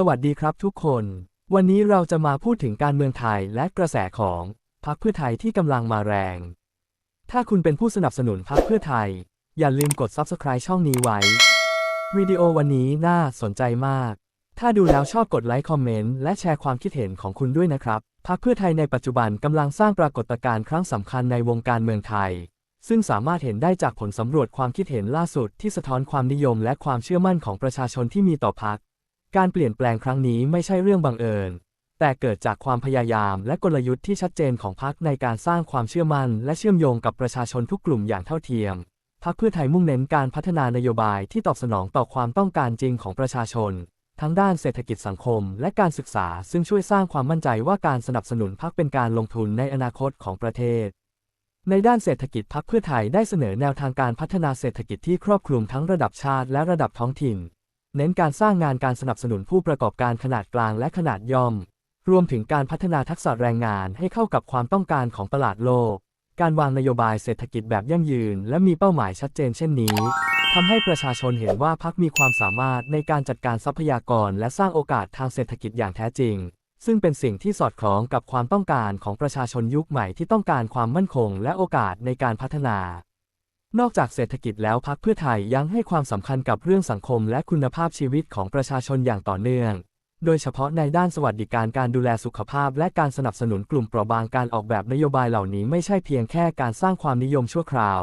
สวัสดีครับทุกคน วันนี้เราจะมาพูดถึงการเมืองไทยและกระแสของพรรคเพื่อไทยที่กำลังมาแรง ถ้าคุณเป็นผู้สนับสนุนพรรคเพื่อไทย อย่าลืมกด Subscribe ช่องนี้ไว้ วิดีโอวันนี้น่าสนใจมาก ถ้าดูแล้วชอบกดไลค์คอมเมนต์และแชร์ความคิดเห็นของคุณด้วยนะครับ พรรคเพื่อไทยในปัจจุบันกำลังสร้างปรากฏการณ์ครั้งสำคัญในวงการเมืองไทย ซึ่งสามารถเห็นได้จากผลสำรวจความคิดเห็นล่าสุดที่สะท้อนความนิยมและความเชื่อมั่นของประชาชนที่มีต่อพรรค การเปลี่ยนแปลงครั้งนี้ไม่ใช่เรื่องบังเอิญ แต่เกิดจากความพยายามและกลยุทธ์ที่ชัดเจนของพรรคในการสร้างความเชื่อมั่น และเชื่อมโยงกับประชาชนทุกกลุ่มอย่างเท่าเทียม พรรคเพื่อไทยมุ่งเน้นการพัฒนานโยบายที่ตอบสนองต่อความต้องการจริงของประชาชน ทั้งด้านเศรษฐกิจสังคม และการศึกษา ซึ่งช่วยสร้างความมั่นใจว่าการสนับสนุนพรรคเป็นการลงทุนในอนาคตของประเทศในด้านเศรษฐกิจพรรคเพื่อไทยได้เสนอแนวทางการพัฒนาเศรษฐกิจที่ครอบคลุมทั้งระดับชาติและระดับท้องถิ่น เน้นการสร้างงานการสนับสนุนผู้ประกอบการขนาดกลางและขนาดย่อม รวมถึงการพัฒนาทักษะแรงงานให้เข้ากับความต้องการของตลาดโลก การวางนโยบายเศรษฐกิจแบบยั่งยืน และมีเป้าหมายชัดเจนเช่นนี้ทำให้ประชาชนเห็นว่าพรรคมีความสามารถในการจัดการทรัพยากรและสร้างโอกาสทางเศรษฐกิจอย่างแท้จริง ซึ่งเป็นสิ่งที่สอดคล้องกับความต้องการของประชาชนยุคใหม่ที่ต้องการความมั่นคงและโอกาสในการพัฒนา นอกจากเศรษฐกิจแล้วพรรคเพื่อไทยยังให้ความสำคัญกับเรื่องสังคมและคุณภาพชีวิตของประชาชนอย่างต่อเนื่อง โดยเฉพาะในด้านสวัสดิการการดูแลสุขภาพ และการสนับสนุนกลุ่มเปราะบางการออกแบบนโยบายเหล่านี้ไม่ใช่เพียงแค่การสร้างความนิยมชั่วคราว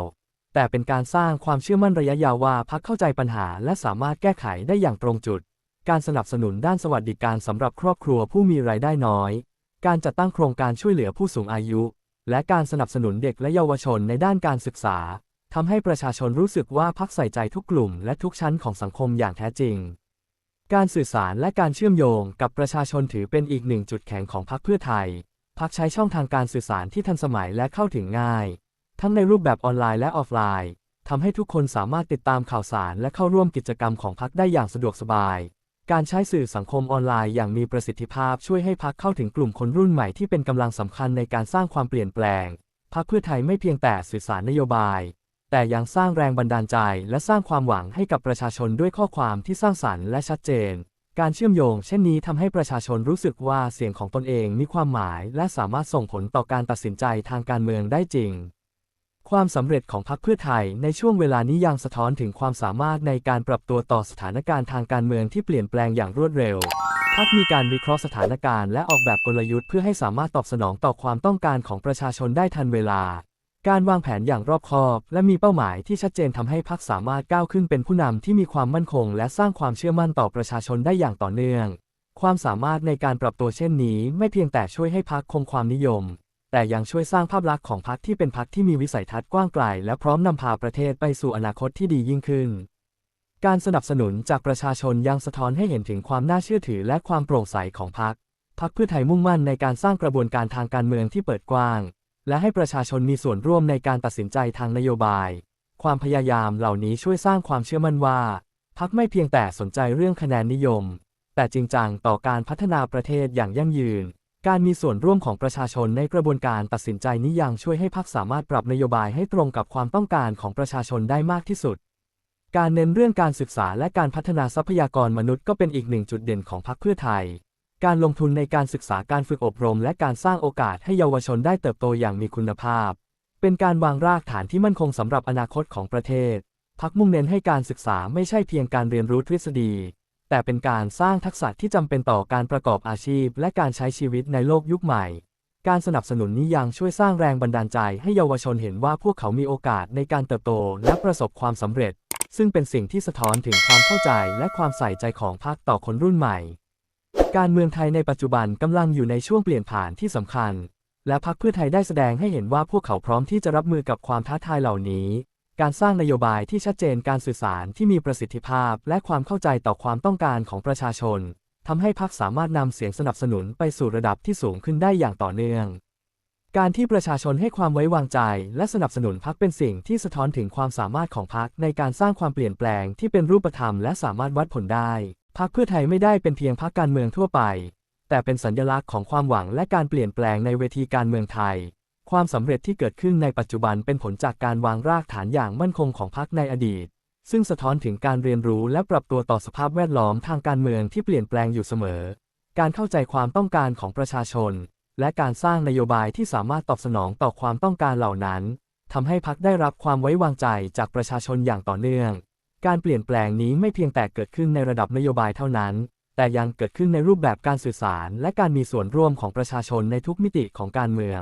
แต่เป็นการสร้างความเชื่อมั่นระยะยาวว่าพรรคเข้าใจปัญหา และสามารถแก้ไขได้อย่างตรงจุด การสนับสนุนด้านสวัสดิการสำหรับครอบครัวผู้มีรายได้น้อย การจัดตั้งโครงการช่วยเหลือผู้สูงอายุ และการสนับสนุนเด็กและเยาวชนในด้านการศึกษา ทำให้ประชาชนรู้สึกว่าพรรคใส่ใจทุกกลุ่มและทุกชั้นของสังคมอย่างแท้จริง การสื่อสารและการเชื่อมโยงกับประชาชนถือเป็นอีกหนึ่งจุดแข็งของพรรคเพื่อไทยพรรคใช้ช่องทางการสื่อสารที่ทันสมัยและเข้าถึงง่าย ทั้งในรูปแบบออนไลน์และออฟไลน์ทำให้ทุกคนสามารถติดตามข่าวสารและเข้าร่วมกิจกรรมของพรรคได้อย่างสะดวกสบาย การใช้สื่อสังคมออนไลน์อย่างมีประสิทธิภาพช่วยให้พรรคเข้าถึงกลุ่มคนรุ่นใหม่ที่เป็นกำลังสำคัญในการสร้างความเปลี่ยนแปลงพรรคเพื่อไทยไม่เพียงแต่สื่อสารนโยบาย แต่ยังสร้างแรงบันดาลใจและสร้างความหวังให้กับประชาชนด้วยข้อความที่สร้างสรรค์และชัดเจน การเชื่อมโยง เช่นนี้ทำให้ประชาชนรู้สึกว่าเสียงของตนเองมีความหมาย และสามารถส่งผลต่อการตัดสินใจทางการเมืองได้จริง ความสำเร็จของพรรคเพื่อไทยในช่วงเวลานี้ยังสะท้อนถึงความสามารถในการปรับตัวต่อสถานการณ์ทางการเมืองที่เปลี่ยนแปลงอย่างรวดเร็วพรรคมีการวิเคราะห์สถานการณ์และออกแบบกลยุทธ์เพื่อให้สามารถตอบสนองต่อความต้องการของประชาชนได้ทันเวลา การวางแผนอย่างรอบคอบ และมีเป้าหมายที่ชัดเจนทำให้พรรคสามารถก้าวขึ้นเป็นผู้นำที่มีความมั่นคง และสร้างความเชื่อมั่นต่อประชาชนได้อย่างต่อเนื่อง ความสามารถในการปรับตัวเช่นนี้ ไม่เพียงแต่ช่วยให้พรรคคงความนิยม แต่ยังช่วยสร้างภาพลักษณ์ของพรรคที่เป็นพรรคที่มีวิสัยทัศน์กว้างไกล และพร้อมนำพาประเทศไปสู่อนาคตที่ดียิ่งขึ้น การสนับสนุนจากประชาชนยังสะท้อนให้เห็นถึงความน่าเชื่อถือ และความโปร่งใสของพรรคพรรคเพื่อไทยมุ่งมั่นในการสร้างกระบวนการทางการเมืองที่เปิดกว้าง และให้ประชาชนมีส่วนร่วมในการตัดสินใจทางนโยบาย ความพยายามเหล่านี้ช่วยสร้างความเชื่อมั่นว่าพรรคไม่เพียงแต่สนใจเรื่องคะแนนนิยม แต่จริงจังต่อการพัฒนาประเทศอย่างยั่งยืน การมีส่วนร่วมของประชาชนในกระบวนการตัดสินใจนี้ยังช่วยให้พรรคสามารถปรับนโยบายให้ตรงกับความต้องการของประชาชนได้มากที่สุด การเน้นเรื่องการศึกษาและการพัฒนาทรัพยากรมนุษย์ก็เป็นอีกหนึ่งจุดเด่นของพรรคเพื่อไทย การลงทุนในการศึกษาการฝึกอบรม และการสร้างโอกาสให้เยาวชนได้เติบโตอย่างมีคุณภาพ เป็นการวางรากฐานที่มั่นคงสำหรับอนาคตของประเทศพรรคมุ่งเน้นให้การศึกษาไม่ใช่เพียงการเรียนรู้ทฤษฎี แต่เป็นการสร้างทักษะที่จำเป็นต่อการประกอบอาชีพ และการใช้ชีวิตในโลกยุคใหม่ การสนับสนุนนี้ยังช่วยสร้างแรงบันดาลใจให้เยาวชนเห็นว่าพวกเขามีโอกาสในการเติบโตและประสบความสำเร็จ ซึ่งเป็นสิ่งที่สะท้อนถึงความเข้าใจและความใส่ใจของพรรคต่อคนรุ่นใหม่ การเมืองไทยในปัจจุบันกำลังอยู่ในช่วงเปลี่ยนผ่านที่สำคัญ และพรรคเพื่อไทยได้แสดงให้เห็นว่าพวกเขาพร้อมที่จะรับมือกับความท้าทายเหล่านี้ การสร้างนโยบายที่ชัดเจนการสื่อสารที่มีประสิทธิภาพ และความเข้าใจต่อความต้องการของประชาชนทำให้พรรคสามารถนำเสียงสนับสนุนไปสู่ระดับที่สูงขึ้นได้อย่างต่อเนื่อง การที่ประชาชนให้ความไว้วางใจ และสนับสนุนพรรคเป็นสิ่งที่สะท้อนถึงความสามารถของพรรคในการสร้างความเปลี่ยนแปลงที่เป็นรูปธรรมและสามารถวัดผลได้ พรรคเพื่อไทยไม่ได้เป็นเพียงพรรคการเมืองทั่วไป แต่เป็นสัญลักษณ์ของความหวังและการเปลี่ยนแปลงในเวทีการเมืองไทย ความสำเร็จที่เกิดขึ้นในปัจจุบันเป็นผลจากการวางรากฐานอย่างมั่นคงของพรรคในอดีต ซึ่งสะท้อนถึงการเรียนรู้และปรับตัวต่อสภาพแวดล้อมทางการเมืองที่เปลี่ยนแปลงอยู่เสมอ การเข้าใจความต้องการของประชาชน และการสร้างนโยบายที่สามารถตอบสนองต่อความต้องการเหล่านั้นทำให้พรรคได้รับความไว้วางใจจากประชาชนอย่างต่อเนื่อง การเปลี่ยนแปลงนี้ไม่เพียงแต่เกิดขึ้นในระดับนโยบายเท่านั้น แต่ยังเกิดขึ้นในรูปแบบการสื่อสาร และการมีส่วนร่วมของประชาชนในทุกมิติของการเมือง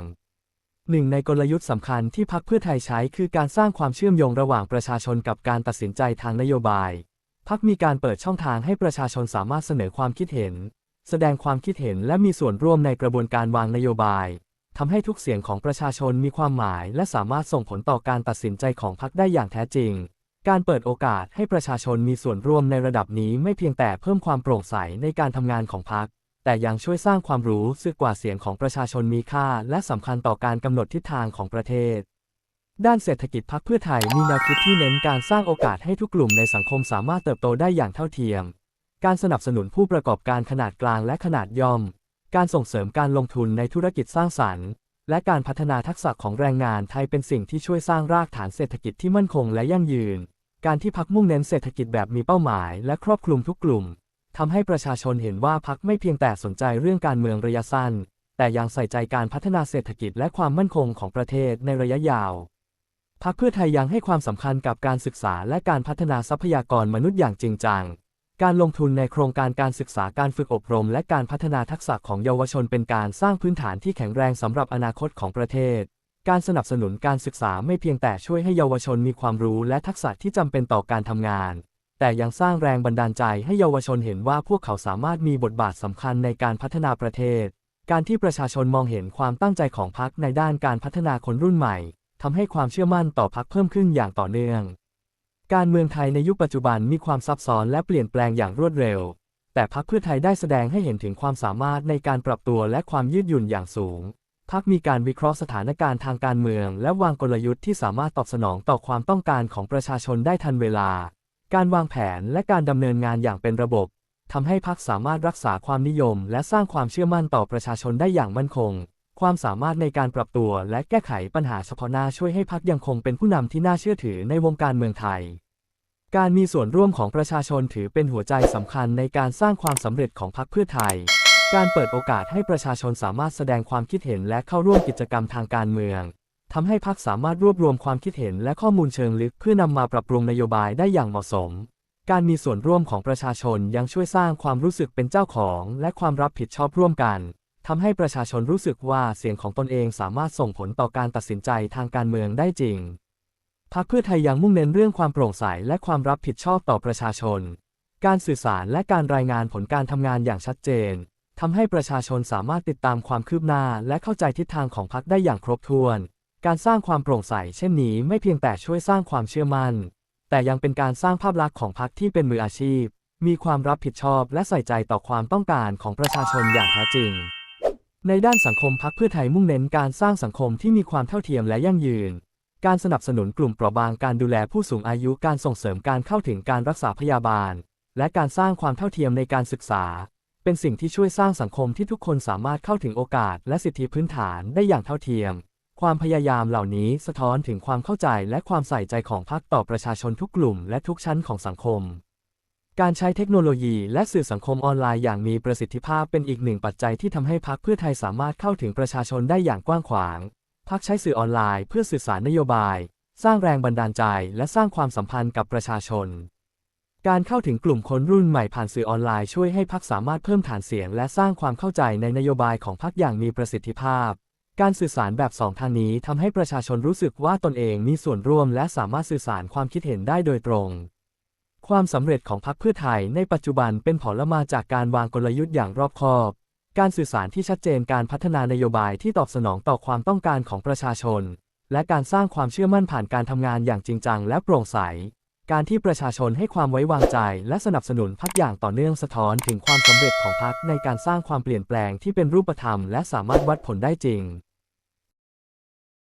หนึ่งในกลยุทธ์สำคัญที่พรรคเพื่อไทยใช้คือการสร้างความเชื่อมโยงระหว่างประชาชนกับการตัดสินใจทางนโยบาย พรรคมีการเปิดช่องทางให้ประชาชนสามารถเสนอความคิดเห็น แสดงความคิดเห็นและมีส่วนร่วมในกระบวนการวางนโยบายทำให้ทุกเสียงของประชาชนมีความหมาย และสามารถส่งผลต่อการตัดสินใจของพรรคได้อย่างแท้จริง การเปิดโอกาสให้ประชาชนมีส่วนร่วมในระดับนี้ไม่เพียงแต่เพิ่มความโปร่งใสในการทำงานของพรรค แต่ยังช่วยสร้างความรู้สึกกว่าเสียงของประชาชนมีค่า และสำคัญต่อการกำหนดทิศทางของประเทศ ด้านเศรษฐกิจพรรคเพื่อไทยมีแนวคิดที่เน้นการสร้างโอกาสให้ทุกกลุ่มในสังคมสามารถเติบโตได้อย่างเท่าเทียม การสนับสนุนผู้ประกอบการขนาดกลางและขนาดย่อม การส่งเสริมการลงทุนในธุรกิจสร้างสรรค์และการพัฒนาทักษะของแรงงานไทยเป็นสิ่งที่ช่วยสร้างรากฐานเศรษฐกิจที่มั่นคงและยั่งยืน การที่พักมุ่งเน้นเศรษฐกิจแบบมีเป้าหมาย และครอบคลุมทุกกลุ่มทำให้ประชาชนเห็นว่าพักไม่เพียงแต่สนใจเรื่องการเมืองระยะสั้น แต่ยังใส่ใจการพัฒนาเศรษฐกิจและความมั่นคงของประเทศในระยะยาวพักเพื่อไทยยังให้ความสำคัญกับการศึกษาและการพัฒนาทรัพยากรมนุษย์อย่างจริงจัง การลงทุนในโครงการการศึกษาการฝึกอบรม และการพัฒนาทักษะของเยาวชนเป็นการสร้างพื้นฐานที่แข็งแรงสำหรับอนาคตของประเทศ การสนับสนุนการศึกษาไม่เพียงแต่ช่วยให้เยาวชนมีความรู้และทักษะที่จำเป็นต่อการทำงาน แต่ยังสร้างแรงบันดาลใจให้เยาวชนเห็นว่าพวกเขาสามารถมีบทบาทสำคัญในการพัฒนาประเทศ การที่ประชาชนมองเห็นความตั้งใจของพรรคในด้านการพัฒนาคนรุ่นใหม่ทำให้ความเชื่อมั่นต่อพรรคเพิ่มขึ้นอย่างต่อเนื่อง การเมืองไทยในยุคปัจจุบันมีความซับซ้อนและเปลี่ยนแปลงอย่างรวดเร็ว แต่พรรคเพื่อไทยได้แสดงให้เห็นถึงความสามารถในการปรับตัวและความยืดหยุ่นอย่างสูง พรรคมีการวิเคราะห์สถานการณ์ทางการเมือง และวางกลยุทธ์ที่สามารถตอบสนองต่อความต้องการของประชาชนได้ทันเวลา การวางแผนและการดำเนินงานอย่างเป็นระบบทำให้พรรคสามารถรักษาความนิยม และสร้างความเชื่อมั่นต่อประชาชนได้อย่างมั่นคง ความสามารถในการปรับตัวและแก้ไขปัญหาเฉพาะหน้าช่วยให้พรรคยังคงเป็นผู้นำที่น่าเชื่อถือในวงการเมืองไทย การมีส่วนร่วมของประชาชนถือเป็นหัวใจสำคัญในการสร้างความสำเร็จของพรรคเพื่อไทย การเปิดโอกาสให้ประชาชนสามารถแสดงความคิดเห็นและเข้าร่วมกิจกรรมทางการเมืองทำให้พรรคสามารถรวบรวมความคิดเห็นและข้อมูลเชิงลึกเพื่อนำมาปรับปรุงนโยบายได้อย่างเหมาะสม การมีส่วนร่วมของประชาชนยังช่วยสร้างความรู้สึกเป็นเจ้าของ และความรับผิดชอบร่วมกันทำให้ประชาชนรู้สึกว่าเสียงของตนเองสามารถส่งผลต่อการตัดสินใจทางการเมืองได้จริงพรรคเพื่อไทยยังมุ่งเน้นเรื่องความโปร่งใสและความรับผิดชอบต่อประชาชน การสื่อสารและการรายงานผลการทำงานอย่างชัดเจน ทำให้ประชาชนสามารถติดตามความคืบหน้า และเข้าใจทิศทางของพรรคได้อย่างครบถ้วน การสร้างความโปร่งใสเช่นนี้ไม่เพียงแต่ช่วยสร้างความเชื่อมั่น แต่ยังเป็นการสร้างภาพลักษณ์ของพรรคที่เป็นมืออาชีพ มีความรับผิดชอบและใส่ใจต่อความต้องการของประชาชนอย่างแท้จริง ในด้านสังคมพรรคเพื่อไทยมุ่งเน้นการสร้างสังคมที่มีความเท่าเทียมและยั่งยืน การสนับสนุนกลุ่มเปราะบางการดูแลผู้สูงอายุการส่งเสริมการเข้าถึงการรักษาพยาบาล และการสร้างความเท่าเทียมในการศึกษา เป็นสิ่งที่ช่วยสร้างสังคมที่ทุกคนสามารถเข้าถึงโอกาสและสิทธิพื้นฐานได้อย่างเท่าเทียม ความพยายามเหล่านี้สะท้อนถึงความเข้าใจและความใส่ใจของพรรคต่อประชาชนทุกกลุ่มและทุกชั้นของสังคม การใช้เทคโนโลยีและสื่อสังคมออนไลน์อย่างมีประสิทธิภาพเป็นอีกหนึ่งปัจจัยที่ทำให้พรรคเพื่อไทยสามารถเข้าถึงประชาชนได้อย่างกว้างขวาง พรรคใช้สื่อออนไลน์เพื่อสื่อสารนโยบาย สร้างแรงบันดาลใจ และสร้างความสัมพันธ์กับประชาชน การเข้าถึงกลุ่มคนรุ่นใหม่ผ่านสื่อออนไลน์ช่วยให้พรรคสามารถเพิ่มฐานเสียง และสร้างความเข้าใจในนโยบายของพรรคอย่างมีประสิทธิภาพ การสื่อสารแบบสองทางนี้ทำให้ประชาชนรู้สึกว่าตนเองมีส่วนร่วม และสามารถสื่อสารความคิดเห็นได้โดยตรง ความสำเร็จของพรรคเพื่อไทยในปัจจุบันเป็นผลมาจากการวางกลยุทธ์อย่างรอบคอบ การสื่อสารที่ชัดเจนการพัฒนานโยบายที่ตอบสนองต่อความต้องการของประชาชน และการสร้างความเชื่อมั่นผ่านการทำงานอย่างจริงจังและโปร่งใส การที่ประชาชนให้ความไว้วางใจ และสนับสนุนพรรคอย่างต่อเนื่องสะท้อนถึงความสำเร็จของพรรคในการสร้างความเปลี่ยนแปลงที่เป็นรูปธรรม และสามารถวัดผลได้จริง